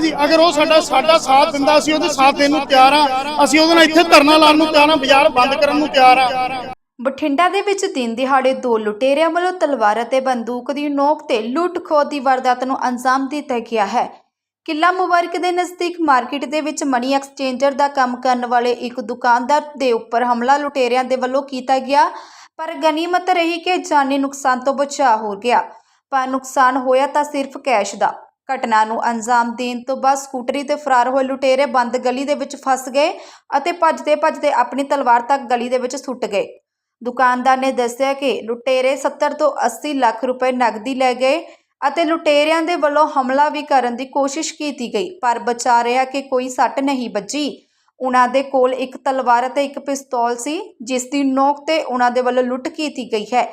ਜੀ, ਅਗਰ ਉਹ ਸਾਡਾ ਸਾਡਾ ਸਾਥ ਦਿੰਦਾ ਅਸੀਂ ਉਹਦੇ ਸਾਥ ਦੇਣ ਨੂੰ ਤਿਆਰ ਆ, ਅਸੀਂ ਉਹਦੇ ਨਾਲ ਇੱਥੇ ਧਰਨਾ ਲਾਉਣ ਨੂੰ ਤਿਆਰ ਆ, ਬਾਜ਼ਾਰ ਬੰਦ ਕਰਨ ਨੂੰ ਤਿਆਰ ਆ। ਬਠਿੰਡਾ ਦੇ ਵਿੱਚ ਦਿਨ ਦਿਹਾੜੇ ਦੋ ਲੁਟੇਰਿਆਂ ਵੱਲੋਂ ਤਲਵਾਰ ਅਤੇ ਬੰਦੂਕ ਦੀ ਨੋਕ ਤੇ ਲੁੱਟ ਖੋਹ ਦੀ ਵਾਰਦਾਤ ਨੂੰ ਅੰਜਾਮ ਦਿੱਤਾ ਗਿਆ ਹੈ। ਕਿਲਾ ਮੁਬਾਰਕ ਦੇ ਨਜ਼ਦੀਕ ਮਾਰਕੀਟ ਦੇ ਵਿੱਚ ਮਨੀ ਐਕਸਚੇਂਜਰ ਦਾ ਕੰਮ ਕਰਨ ਵਾਲੇ ਇੱਕ ਦੁਕਾਨਦਾਰ ਦੇ ਉੱਪਰ ਹਮਲਾ ਲੁਟੇਰਿਆਂ ਦੇ ਵੱਲੋਂ ਕੀਤਾ ਗਿਆ, ਪਰ ਗਨੀਮਤ ਰਹੀ ਕਿ ਜਾਨੀ ਨੁਕਸਾਨ ਤੋਂ ਬਚਾਅ ਹੋ ਗਿਆ। ਪਰ ਨੁਕਸਾਨ ਹੋਇਆ ਤਾਂ ਸਿਰਫ ਕੈਸ਼ ਦਾ। ਘਟਨਾ ਨੂੰ ਅੰਜਾਮ ਦੇਣ ਤੋਂ ਬਾਅਦ ਸਕੂਟਰੀ ਤੇ ਫਰਾਰ ਹੋਏ ਲੁਟੇਰੇ ਬੰਦ ਗਲੀ ਦੇ ਵਿੱਚ ਫਸ ਗਏ ਅਤੇ ਭੱਜਦੇ ਭੱਜਦੇ ਆਪਣੀ ਤਲਵਾਰ ਤੱਕ ਗਲੀ ਦੇ ਵਿੱਚ ਸੁੱਟ ਗਏ। ਦੁਕਾਨਦਾਰ ਨੇ ਦੱਸਿਆ ਕਿ ਲੁਟੇਰੇ 70 ਤੋਂ 80 ਲੱਖ ਰੁਪਏ ਨਕਦੀ ਲੈ ਗਏ ਅਤੇ ਲੁਟੇਰਿਆਂ ਦੇ ਵੱਲੋਂ ਹਮਲਾ ਵੀ ਕਰਨ ਦੀ ਕੋਸ਼ਿਸ਼ ਕੀਤੀ ਗਈ, ਪਰ ਬਚਾ ਰਿਹਾ ਕਿ ਕੋਈ ਸੱਟ ਨਹੀਂ ਵੱਜੀ। ਉਹਨਾਂ ਦੇ ਕੋਲ ਇੱਕ ਤਲਵਾਰ ਅਤੇ ਇੱਕ ਪਿਸਤੌਲ ਸੀ, ਜਿਸ ਦੀ ਨੋਕ ਤੇ ਉਹਨਾਂ ਦੇ ਵੱਲੋਂ ਲੁੱਟ ਕੀਤੀ ਗਈ ਹੈ।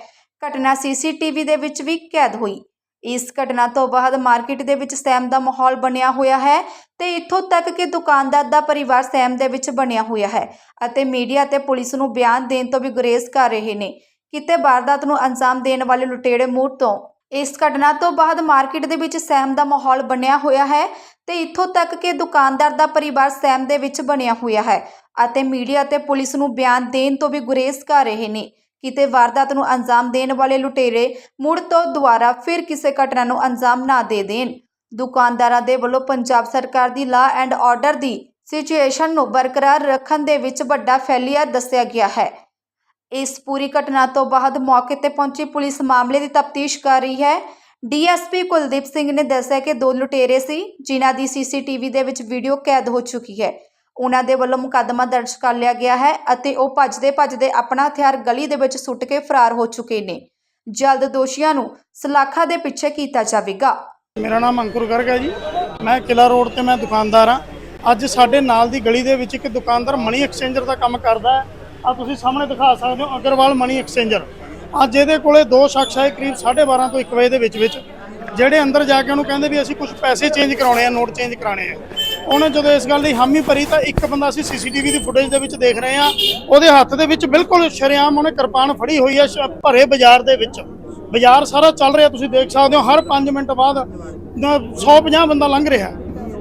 ਘਟਨਾ ਸੀਸੀਟੀਵੀ ਦੇ ਵਿੱਚ ਵੀ ਕੈਦ ਹੋਈ। ਇਸ ਘਟਨਾ ਤੋਂ ਬਾਅਦ ਮਾਰਕੀਟ ਦੇ ਵਿੱਚ ਸਹਿਮ ਦਾ ਮਾਹੌਲ ਬਣਿਆ ਹੋਇਆ ਹੈ ਤੇ ਇੱਥੋਂ ਤੱਕ ਕਿ ਦੁਕਾਨਦਾਰ ਦਾ ਪਰਿਵਾਰ ਸਹਿਮ ਦੇ ਵਿੱਚ ਬਣਿਆ ਹੋਇਆ ਹੈ ਅਤੇ ਮੀਡੀਆ ਤੇ ਪੁਲਿਸ ਨੂੰ ਬਿਆਨ ਦੇਣ ਤੋਂ ਵੀ ਗੁਰੇਜ਼ ਕਰ ਰਹੇ ਨੇ। ਕਿਤੇ ਵਾਰਦਾਤ ਨੂੰ ਅੰਜਾਮ ਦੇਣ ਵਾਲੇ ਲੁਟੇੜੇ ਮੂਡ ਤੋਂ। ਇਸ ਘਟਨਾ ਤੋਂ ਬਾਅਦ ਮਾਰਕੀਟ ਦੇ ਵਿੱਚ ਸਹਿਮ ਦਾ ਮਾਹੌਲ ਬਣਿਆ ਹੋਇਆ ਹੈ ਤੇ ਇੱਥੋਂ ਤੱਕ ਕਿ ਦੁਕਾਨਦਾਰ ਦਾ ਪਰਿਵਾਰ ਸਹਿਮ ਦੇ ਵਿੱਚ ਬਣਿਆ ਹੋਇਆ ਹੈ ਅਤੇ ਮੀਡੀਆ ਤੇ ਪੁਲਿਸ ਨੂੰ ਬਿਆਨ ਦੇਣ ਤੋਂ ਵੀ ਗੁਰੇਜ਼ ਕਰ ਰਹੇ ਨੇ। ਕਿਤੇ ਵਾਰਦਾਤ ਨੂੰ ਅੰਜਾਮ ਦੇਣ ਵਾਲੇ ਲੁਟੇਰੇ ਮੁੜ ਤੋਂ ਦੁਬਾਰਾ ਫਿਰ ਕਿਸੇ ਘਟਨਾ ਨੂੰ ਅੰਜਾਮ ਨਾ ਦੇ ਦੇਣ। ਦੁਕਾਨਦਾਰਾਂ ਦੇ ਵੱਲੋਂ ਪੰਜਾਬ ਸਰਕਾਰ ਦੀ law and order the situation ਨੂੰ ਬਰਕਰਾਰ ਰੱਖਣ ਦੇ ਵਿੱਚ ਵੱਡਾ ਫੈਲੀਅਰ ਦੱਸਿਆ ਗਿਆ ਹੈ। ਇਸ ਪੂਰੀ ਘਟਨਾ ਤੋਂ ਬਾਅਦ ਮੌਕੇ ਤੇ ਪਹੁੰਚੀ ਪੁਲਿਸ ਮਾਮਲੇ ਦੀ ਤਫਤੀਸ਼ ਕਰ ਰਹੀ ਹੈ। ਡੀਐਸਪੀ ਕੁਲਦੀਪ ਸਿੰਘ ਨੇ ਦੱਸਿਆ ਕਿ ਦੋ ਲੁਟੇਰੇ ਸੀ, ਜਿਨ੍ਹਾਂ ਦੀ ਸੀਸੀਟੀਵੀ ਦੇ ਵਿੱਚ ਵੀਡੀਓ ਕੈਦ ਹੋ ਚੁੱਕੀ ਹੈ। ਉਹਨਾਂ ਦੇ ਵੱਲੋਂ ਮੁਕੱਦਮਾ ਦਰਜ ਕਰ ਲਿਆ ਗਿਆ ਹੈ ਅਤੇ ਉਹ ਭੱਜਦੇ ਭੱਜਦੇ ਆਪਣਾ ਹਥਿਆਰ ਗਲੀ ਦੇ ਵਿੱਚ ਸੁੱਟ ਕੇ ਫਰਾਰ ਹੋ ਚੁੱਕੇ ਨੇ। ਜਲਦ ਦੋਸ਼ੀਆਂ ਨੂੰ ਸਲਾਖਾਂ ਦੇ ਪਿੱਛੇ ਕੀਤਾ ਜਾਵੇਗਾ। ਮੇਰਾ ਨਾਮ ਅੰਕੁਰ ਗਰਗ ਹੈ ਜੀ। ਮੈਂ ਕਿਲਾ ਰੋਡ ਤੇ ਮੈਂ ਦੁਕਾਨਦਾਰ ਹਾਂ। ਅੱਜ ਸਾਡੇ ਨਾਲ ਦੀ ਗਲੀ ਦੇ ਵਿੱਚ ਇੱਕ ਦੁਕਾਨਦਾਰ ਮਨੀ ਐਕਸਚੇਂਜਰ ਦਾ ਕੰਮ ਕਰਦਾ ਹੈ। ਆ ਤੁਸੀਂ ਸਾਹਮਣੇ ਦਿਖਾ ਸਕਦੇ ਹੋ, ਅਗਰਵਾਲ ਮਨੀ ਐਕਸਚੇਂਜਰ। ਅੱਜ ਇਹਦੇ ਕੋਲੇ ਦੋ ਸ਼ਖਸ ਆਏ ਕਰੀਬ 12:30 ਤੋਂ 1 ਵਜੇ ਦੇ ਵਿੱਚ ਵਿੱਚ, ਜਿਹੜੇ ਅੰਦਰ ਜਾ ਕੇ ਉਹਨੂੰ ਕਹਿੰਦੇ ਵੀ ਅਸੀਂ ਕੁਝ ਪੈਸੇ ਚੇਂਜ ਕਰਾਉਣੇ ਆ ਨੋਟ ਚੇਂਜ ਕਰਾਉਣੇ ਆ। ਉਹਨੇ ਜਦੋਂ ਇਸ ਗੱਲ ਦੀ ਹਾਮੀ ਭਰੀ ਤਾਂ ਇੱਕ ਬੰਦਾ ਅਸੀਂ ਸੀਸੀਟੀਵੀ ਦੀ ਫੁਟੇਜ ਦੇ ਵਿੱਚ ਦੇਖ ਰਹੇ ਹਾਂ। ਉਹਦੇ ਹੱਥ ਦੇ ਵਿੱਚ ਬਿਲਕੁਲ ਸ਼ਰੇਆਮ ਉਹਨੇ ਕਿਰਪਾਨ ਫੜੀ ਹੋਈ ਹੈ ਸ਼- ਭਰੇ ਬਾਜ਼ਾਰ ਦੇ ਵਿੱਚ। ਬਾਜ਼ਾਰ ਸਾਰਾ ਚੱਲ ਰਿਹਾ, ਤੁਸੀਂ ਦੇਖ ਸਕਦੇ ਹੋ, ਹਰ 5 ਮਿੰਟ ਬਾਅਦ 150 ਬੰਦਾ ਲੰਘ ਰਿਹਾ।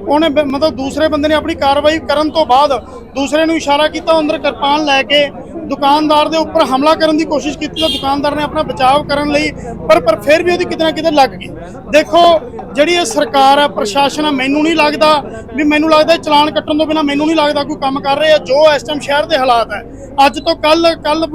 ਉਹਨੇ ਮਤਲਬ ਦੂਸਰੇ ਬੰਦੇ ਨੇ ਆਪਣੀ ਕਾਰਵਾਈ ਕਰਨ ਤੋਂ ਬਾਅਦ ਦੂਸਰੇ ਨੂੰ ਇਸ਼ਾਰਾ ਕੀਤਾ ਅੰਦਰ ਕਿਰਪਾਨ ਲੈ ਕੇ ਦੁਕਾਨਦਾਰ ਦੇ ਉੱਪਰ ਹਮਲਾ ਕਰਨ ਦੀ ਕੋਸ਼ਿਸ਼ ਕੀਤੀ ਤਾਂ ਦੁਕਾਨਦਾਰ ਨੇ ਆਪਣਾ ਬਚਾਅ ਕਰਨ ਲਈ, ਪਰ ਪਰ ਫਿਰ ਵੀ ਉਹਦੀ ਕਿਤੇ ਨਾ ਕਿਤੇ ਲੱਗ ਗਈ। ਦੇਖੋ, ਜਿਹੜੀ ਇਹ ਸਰਕਾਰ ਹੈ ਪ੍ਰਸ਼ਾਸਨ ਹੈ ਮੈਨੂੰ ਨਹੀਂ ਲੱਗਦਾ ਵੀ ਮੈਨੂੰ ਲੱਗਦਾ ਚਲਾਨ ਕੱਟਣ ਤੋਂ ਬਿਨਾ ਮੈਨੂੰ ਨਹੀਂ ਲੱਗਦਾ ਕੋਈ ਕੰਮ ਕਰ ਰਹੇ ਆ ਜੋ ਇਸ ਟਾਈਮ ਸ਼ਹਿਰ ਦੇ ਹਾਲਾਤ ਹੈ ਅੱਜ ਤੋਂ ਕੱਲ ਕੱਲ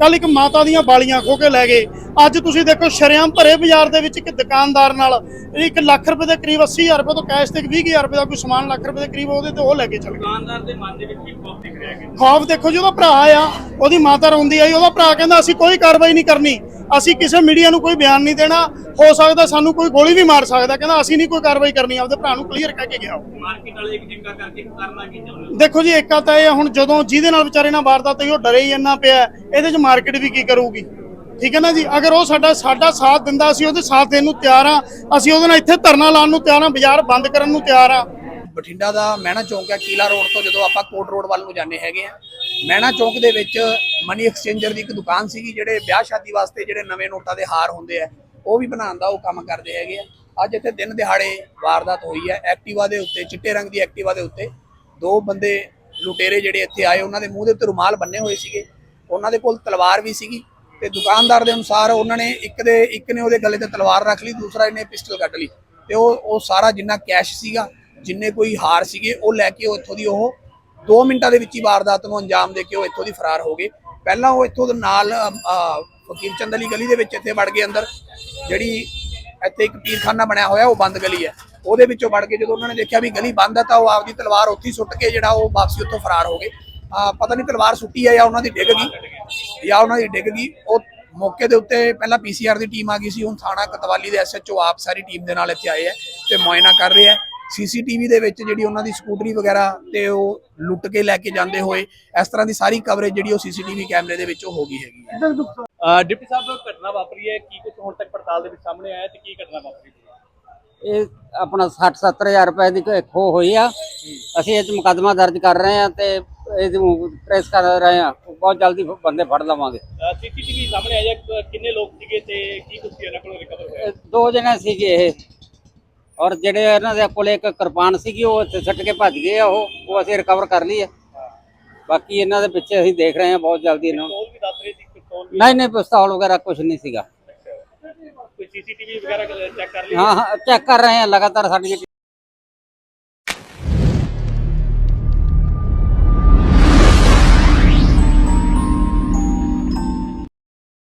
ਕੱਲ ਇੱਕ ਮਾਤਾ ਦੀਆਂ ਬਾਲੀਆਂ ਖੋ ਕੇ ਲੈ ਗਏ। ਅੱਜ ਤੁਸੀਂ ਦੇਖੋ ਸ਼ਰੇਆਮ ਭਰੇ ਬਾਜ਼ਾਰ ਦੇ ਵਿੱਚ ਇੱਕ ਦੁਕਾਨਦਾਰ ਨਾਲ 1 ਲੱਖ ਰੁਪਏ ਦੇ ਕਰੀਬ 80000 ਰੁਪਏ ਤੋਂ ਕੈਸ਼ ਤੇ 20000 ਰੁਪਏ ਦਾ ਕੋਈ ਸਮਾਨ ਲੱਖ ਰੁਪਏ ਦੇ ਕਰੀਬ ਉਹਦੇ ਤੇ ਉਹ ਲੈ ਕੇ ਚਲੇ ਗਏ ਦੁਕਾਨਦਾਰ ਦੇ ਮਨ ਦੇ ਵਿੱਚ ਵੀ ਖੌਫ ਦਿਖ ਰਿਹਾ ਹੈ ਖੌਫ ਦੇਖੋ ਜੀ ਉਹਦਾ ਭਰਾ ਆ ਉਹਦੀ ਮਾਤਾ ਰੋਂਦੀ ਆਈ ਉਹਦਾ ਭਰਾ ਕਹਿੰਦਾ ਅਸੀਂ ਕੋਈ ਕਾਰਵਾਈ ਨਹੀਂ ਕਰਨੀ ਅਸੀਂ ਕਿਸੇ ਮੀਡੀਆ ਨੂੰ ਕੋਈ ਬਿਆਨ ਨਹੀਂ ਦੇਣਾ ਹੋ ਸਕਦਾ ਸਾਨੂੰ ਕੋਈ ਗੋਲੀ ਵੀ ਮਾਰ ਸਕਦਾ ਕਹਿੰਦਾ ਅਸੀਂ ਨਹੀਂ ਕੋਈ ਕਾਰਵਾਈ ਕਰਨੀ ਆਪਦੇ ਭਰਾ ਨੂੰ ਕਲੀਅਰ ਕਹਿ ਕੇ ਗਿਆ। ਮਾਰਕੀਟ ਵਾਲੇ ਇੱਕ ਜਿੰਗਾ ਕਰਕੇ ਕਰਨਾ ਕੀ ਚਾਹੁੰਦੇ? ਦੇਖੋ ਜੀ ਇੱਕ ਤਾਂ ਇਹ ਹੁਣ ਜਦੋਂ ਜਿਹਦੇ ਨਾਲ ਵਿਚਾਰੇ ਨਾਲ ਵਾਰਦਾਤ ਹੋਈ ਉਹ ਡਰੇ ਹੀ ਇੰਨਾ ਪਿਆ ਇਹਦੇ 'ਚ ਮਾਰਕੀਟ ਵੀ ਕੀ ਕਰੂਗੀ ਠੀਕ ਹੈ ਨਾ ਜੀ? ਅਗਰ ਉਹ ਸਾਡਾ ਸਾਡਾ ਸਾਥ ਦਿੰਦਾ, ਅਸੀਂ ਉਹਦੇ ਸਾਥ ਦੇਣ ਨੂੰ ਤਿਆਰ ਆ ਅਸੀਂ ਉਹਦੇ ਨਾਲ ਇੱਥੇ ਧਰਨਾ ਲਾਉਣ ਨੂੰ ਤਿਆਰ ਆ ਬਾਜ਼ਾਰ ਬੰਦ ਕਰਨ ਨੂੰ ਤਿਆਰ ਆ ਬਠਿੰਡਾ ਦਾ ਮਹਿਣਾ ਚੌਂਕ ਹੈ, ਕੀਲਾ ਰੋਡ ਤੋਂ ਜਦੋਂ ਆਪਾਂ ਕੋਟ ਰੋਡ ਵੱਲ ਨੂੰ ਜਾਂਦੇ ਹੈਗੇ ਆ ਮਹਿਣਾ ਚੌਂਕ ਦੇ ਵਿੱਚ ਮਨੀ ਐਕਸਚੇਂਜਰ ਦੀ ਇੱਕ ਦੁਕਾਨ ਸੀਗੀ, ਜਿਹੜੇ ਵਿਆਹ ਸ਼ਾਦੀ ਵਾਸਤੇ ਜਿਹੜੇ ਨਵੇਂ ਨੋਟਾਂ ਦੇ ਹਾਰ ਹੁੰਦੇ ਆ, ਉਹ ਵੀ ਬਣਾਉਣ ਦਾ ਉਹ ਕੰਮ ਕਰਦੇ ਹੈਗੇ ਆ। ਅੱਜ ਇੱਥੇ ਦਿਨ ਦਿਹਾੜੇ ਵਾਰਦਾਤ ਹੋਈ ਹੈ, ਐਕਟਿਵਾ ਦੇ ਉੱਤੇ, ਚਿੱਟੇ ਰੰਗ ਦੀ ਐਕਟਿਵਾ ਦੇ ਉੱਤੇ। ਦੋ ਬੰਦੇ ਲੁਟੇਰੇ ਜਿਹੜੇ ਇੱਥੇ ਆਏ, ਉਹਨਾਂ ਦੇ ਮੂੰਹ ਦੇ ਉੱਤੇ ਰੁਮਾਲ ਬੰਨੇ ਹੋਏ ਸੀਗੇ। ਉਹਨਾਂ ਦੇ ਕੋਲ ਤਲਵਾਰ ਵੀ ਸੀਗੀ। ਤੇ ਦੁਕਾਨਦਾਰ ਦੇ ਅਨੁਸਾਰ ਉਹਨਾਂ ਨੇ ਇੱਕ ਦੇ ਇੱਕ ਨੇ ਉਹਦੇ ਗਲੇ ਤੇ ਤਲਵਾਰ ਰੱਖ ਲਈ ਦੂਸਰਾ ਇਹਨੇ ਪਿਸਟਲ ਕੱਢ ਲਈ। ਤੇ ਉਹ ਉਹ ਸਾਰਾ ਜਿੰਨਾ ਕੈਸ਼ ਸੀਗਾ ਜਿੰਨੇ ਕੋਈ ਹਾਰ ਸੀਗੇ ਉਹ ਲੈ ਕੇ ਉਹ ਇੱਥੋਂ ਦੀ ਉਹ 2 ਮਿੰਟਾਂ ਦੇ ਵਿੱਚ ਹੀ ਵਾਰਦਾਤ ਨੂੰ ਅੰਜਾਮ ਦੇ ਕੇ ਉਹ ਇੱਥੋਂ ਦੀ ਫਰਾਰ ਹੋ ਗਏ। ਪਹਿਲਾਂ ਉਹ ਇੱਥੋਂ ਦੇ ਨਾਲ ਅ, ਫਕੀਰ ਚੰਦ ਅਲੀ ਗਲੀ ਦੇ ਵਿੱਚ ਇੱਥੇ ਵੜ ਗਏ ਅੰਦਰ। ਜਿਹੜੀ ਇੱਥੇ ਇੱਕ ਪੀਰਖਾਨਾ ਬਣਿਆ ਹੋਇਆ ਉਹ ਬੰਦ ਗਲੀ ਹੈ। ਉਹਦੇ ਵਿੱਚੋਂ ਵੜ ਕੇ ਜਦੋਂ ਉਹਨਾਂ ਨੇ ਦੇਖਿਆ ਵੀ ਗਲੀ ਬੰਦ ਹੈ ਤਾਂ ਉਹ ਆਪਦੀ ਤਲਵਾਰ ਉੱਥੇ ਹੀ ਸੁੱਟ ਕੇ ਜਿਹੜਾ ਉਹ ਵਾਪਸੀ ਉੱਥੋਂ ਫਰਾਰ ਹੋ ਗਏ। ਪਤਾ ਨਹੀਂ ਤਲਵਾਰ ਸੁੱਟੀ ਹੈ ਜਾਂ ਉਹਨਾਂ ਦੀ ਡਿੱਗ ਗਈ। ਜਾਂ ਉਹਨਾਂ ਦੀ ਡਿੱਗ ਗਈ ਉਹ ਮੌਕੇ ਦੇ ਉੱਤੇ ਪਹਿਲਾਂ ਪੀਸੀਆਰ ਦੀ ਟੀਮ ਆ ਗਈ ਸੀ ਹੁਣ ਥਾਣਾ ਕਤਵਾਲੀ ਦੇ ਐਸਐਚਓ ਆਪ ਸਾਰੀ ਟੀਮ ਦੇ ਨਾਲ ਇੱਥੇ ਆਏ ਹੈ ਤੇ ਮੁਆਇਨਾ ਕਰ ਰਹੇ ਹੈ ਸੀਸੀਟੀਵੀ ਦੇ ਵਿੱਚ ਜਿਹੜੀ ਉਹਨਾਂ ਦੀ ਸਕੂਟਰੀ ਵਗੈਰਾ ਤੇ ਉਹ ਲੁੱਟ ਕੇ ਲੈ ਕੇ ਜਾਂਦੇ ਹੋਏ ਇਸ ਤਰ੍ਹਾਂ ਦੀ ਸਾਰੀ ਕਵਰੇਜ ਜਿਹੜੀ ਉਹ ਸੀਸੀਟੀਵੀ ਕੈਮਰੇ ਦੇ ਵਿੱਚ ਉਹ ਹੋ ਗਈ ਹੈਗੀ ਹੈ। ਡਿਪਟੀ ਸਾਹਿਬ ਘਟਨਾ ਵਾਪਰੀ ਹੈ ਕੀ ਕੁਝ ਹੁਣ ਤੱਕ ਪੜਤਾਲ ਦੇ ਵਿੱਚ ਸਾਹਮਣੇ ਆਇਆ ਤੇ ਕੀ ਘਟਨਾ ਵਾਪਰੀ? ਇਹ ਆਪਣਾ 60 70000 ਰੁਪਏ ਦੀ ਕੋਈ ਖੋ ਹੋਈ ਆ। ਅਸੀਂ ਇਹ 'ਚ ਮੁਕੱਦਮਾ ਦਰਜ ਕਰ ਰਹੇ ਹਾਂ ਤੇ ਇਹਨੂੰ ਪ੍ਰੈਸ ਕਰ ਰਹੇ ਹਾਂ ਬਹੁਤ ਜਲਦੀ ਬੰਦੇ ਫੜ ਲਵਾਂਗੇ। ਸੀਸੀਟੀਵੀ ਸਾਹਮਣੇ ਆਇਆ ਕਿ ਕਿੰਨੇ ਲੋਕ ਸੀਗੇ ਤੇ ਕੀ ਕੁਝ ਇਹਨਾਂ ਕੋਲ ਰਿਕਵਰ ਹੋਇਆ ਦੋ ਜਣੇ ਸੀਗੇ ਇਹ। ਔਰ ਜਿਹੜੇ ਇਹਨਾਂ ਦੇ ਕੋਲੇ ਇੱਕ ਕਿਰਪਾਨ ਸੀਗੀ ਉਹ ਇੱਥੇ ਸੱਟ ਕੇ ਭੱਜ ਗਏ ਆ ਉਹ ਉਹ ਅਸੀਂ ਰਿਕਵਰ ਕਰ ਲਈ ਹੈ। ਬਾਕੀ ਇਹਨਾਂ ਦੇ ਪਿੱਛੇ ਅਸੀਂ ਦੇਖ ਰਹੇ ਹਾਂ ਬਹੁਤ ਜਲਦੀ ਇਹਨਾਂ ਨੂੰ। ਨਹੀਂ ਨਹੀਂ ਪਿਸਤੌਲ ਵਗੈਰਾ ਕੁਝ ਨਹੀਂ ਸੀਗਾ। ਕੋਈ ਸੀਸੀਟੀਵੀ ਵਗੈਰਾ ਚੈੱਕ ਕਰ ਲਈ? ਹਾਂ ਹਾਂ ਚੈੱਕ ਕਰ ਰਹੇ ਹਾਂ ਲਗਾਤਾਰ ਸਾਡੀ